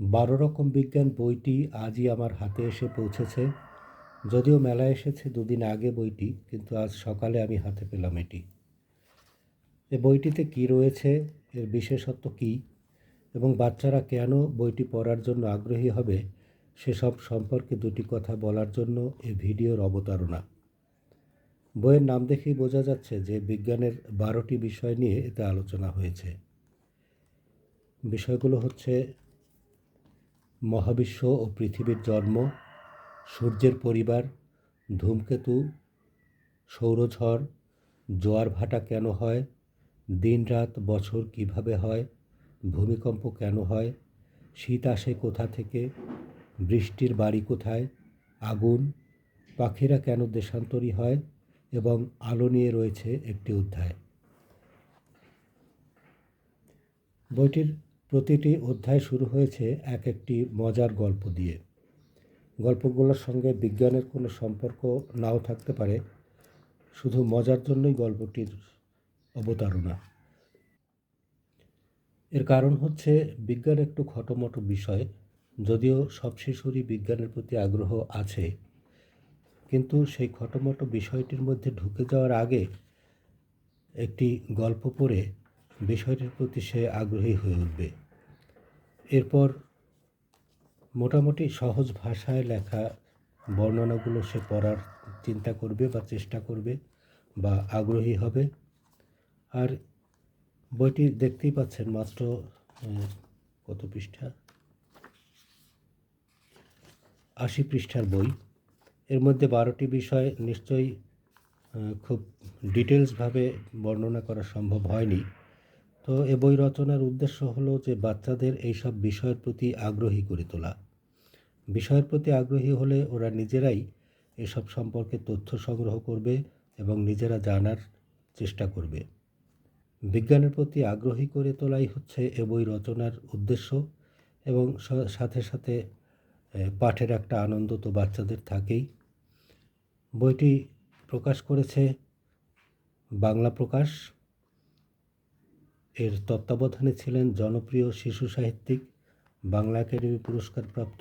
বারো রকম বিজ্ঞান বইটি আজই আমার হাতে এসে পৌঁছেছে। যদিও মেলায় এসেছে দুদিন আগে বইটি, কিন্তু আজ সকালে আমি হাতে পেলাম এটি। এ বইটিতে কি রয়েছে, এর বিশেষত্ব কী, এবং বাচ্চারা কেন বইটি পড়ার জন্য আগ্রহী হবে, সেসব সম্পর্কে দুটি কথা বলার জন্য এ ভিডিওর অবতারণা। বইয়ের নাম দেখেই বোঝা যাচ্ছে যে বিজ্ঞানের বারোটি বিষয় নিয়ে এতে আলোচনা হয়েছে। বিষয়গুলো হচ্ছে মহাবিশ্ব ও পৃথিবীর জন্ম, সূর্যের পরিবার, ধূমকেতু, সৌরঝড়, জোয়ার ভাটা কেন হয়, দিন রাত বছর কীভাবে হয়, ভূমিকম্প কেন হয়, শীত আসে কোথা থেকে, বৃষ্টির বাড়ি কোথায়, আগুন, পাখিরা কেন দেশান্তরী হয় এবং আলো নিয়ে রয়েছে একটি অধ্যায়। বইটির প্রতিটি অধ্যায় শুরু হয়েছে এক একটি মজার গল্প দিয়ে। গল্পগুলোর সঙ্গে বিজ্ঞানের কোনো সম্পর্ক নাও থাকতে পারে, শুধু মজার জন্যই গল্পটির অবতারণা। এর কারণ হচ্ছে বিজ্ঞান একটু খটোমটো বিষয়, যদিও সব শিশুরই বিজ্ঞানের প্রতি আগ্রহ আছে। কিন্তু সেই খটোমটো বিষয়টির মধ্যে ঢুকে যাওয়ার আগে একটি গল্প পড়ে বিষয়টির প্রতি সে আগ্রহী হয়ে উঠবে। এরপর মোটামুটি সহজ ভাষায় লেখা বর্ণনাগুলো সে পড়ার চিন্তা করবে বা চেষ্টা করবে বা আগ্রহী হবে। আর বইটি দেখতেই পাচ্ছেন মাত্র কত পৃষ্ঠা? আশি পৃষ্ঠার বই। এর মধ্যে বারোটি বিষয় নিশ্চয়ই খুব ডিটেলসভাবে বর্ণনা করা সম্ভব হয়নি। তো এ বই রচনার উদ্দেশ্য হলো যে বাচ্চাদের এইসব বিষয়ের প্রতি আগ্রহী করে তোলা। বিষয়ের প্রতি আগ্রহী হলে ওরা নিজেরাই এসব সম্পর্কে তথ্য সংগ্রহ করবে এবং নিজেরা জানার চেষ্টা করবে। বিজ্ঞানের প্রতি আগ্রহী করে তোলাই হচ্ছে এ বই রচনার উদ্দেশ্য এবং সাথে সাথে পাঠের একটা আনন্দ তো বাচ্চাদের থাকেই। বইটি প্রকাশ করেছে বাংলা প্রকাশ এর তত্ত্বাবধানে ছিলেন জনপ্রিয় শিশু সাহিত্যিক, বাংলা একাডেমি পুরস্কারপ্রাপ্ত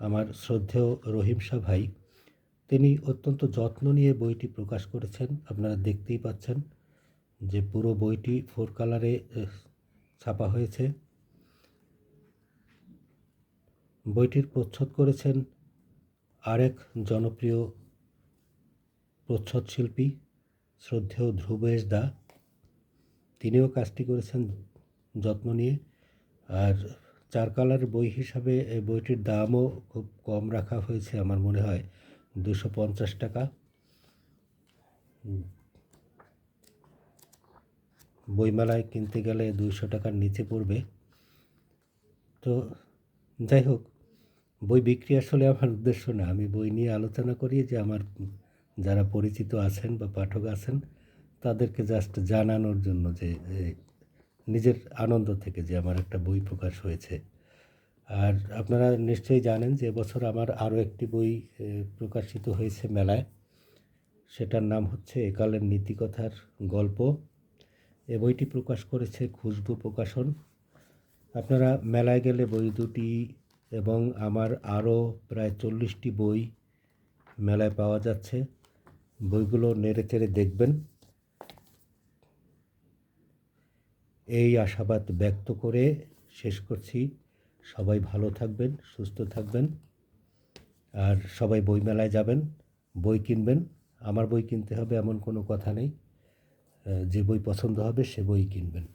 আমার শ্রদ্ধেয় রহিম শাহ ভাই। তিনি অত্যন্ত যত্ন নিয়ে বইটি প্রকাশ করেছেন। আপনারা দেখতেই পাচ্ছেন যে পুরো বইটি ফোর কালারে ছাপা হয়েছে। বইটির প্রচ্ছদ করেছেন আরেক জনপ্রিয় প্রচ্ছদ শিল্পী, শ্রদ্ধেয় ধ্রুবেশ দা। তিনিও কাজটি করেছেন যত্ন নিয়ে। আর চার কালার বই হিসাবে এই বইটির দামও খুব কম রাখা হয়েছে আমার মনে হয় দুশো পঞ্চাশ টাকা। বইমেলায় কিনতে গেলে দুইশো টাকার নিচে পড়বে। তো যাই হোক, বই বিক্রি আসলে আমার উদ্দেশ্য না। আমি বই নিয়ে আলোচনা করি যে আমার যারা পরিচিত আছেন বা পাঠক আছেন তাদেরকে জাস্ট জানানোর জন্য যে নিজের আনন্দ থেকে যে আমার একটা বই প্রকাশ হয়েছে। আর আপনারা নিশ্চয়ই জানেন যে এবছর আমার আরও একটি বই প্রকাশিত হয়েছে মেলায়। সেটার নাম হচ্ছে একালের নীতিকথার গল্প। এ বইটি প্রকাশ করেছে খুশবু প্রকাশন। আপনারা মেলায় গেলে বই দুটি এবং আমার আরও প্রায় চল্লিশটি বই মেলায় পাওয়া যাচ্ছে। বইগুলো নেড়ে চেড়ে দেখবেন। এই আশাবাদ ব্যক্ত করে শেষ করছি। সবাই ভালো থাকবেন, সুস্থ থাকবেন। আর সবাই বইমেলায় যাবেন, বই কিনবেন। আমার বই কিনতে হবে এমন কোনো কথা নেই। যে বই পছন্দ হবে সে বই কিনবেন।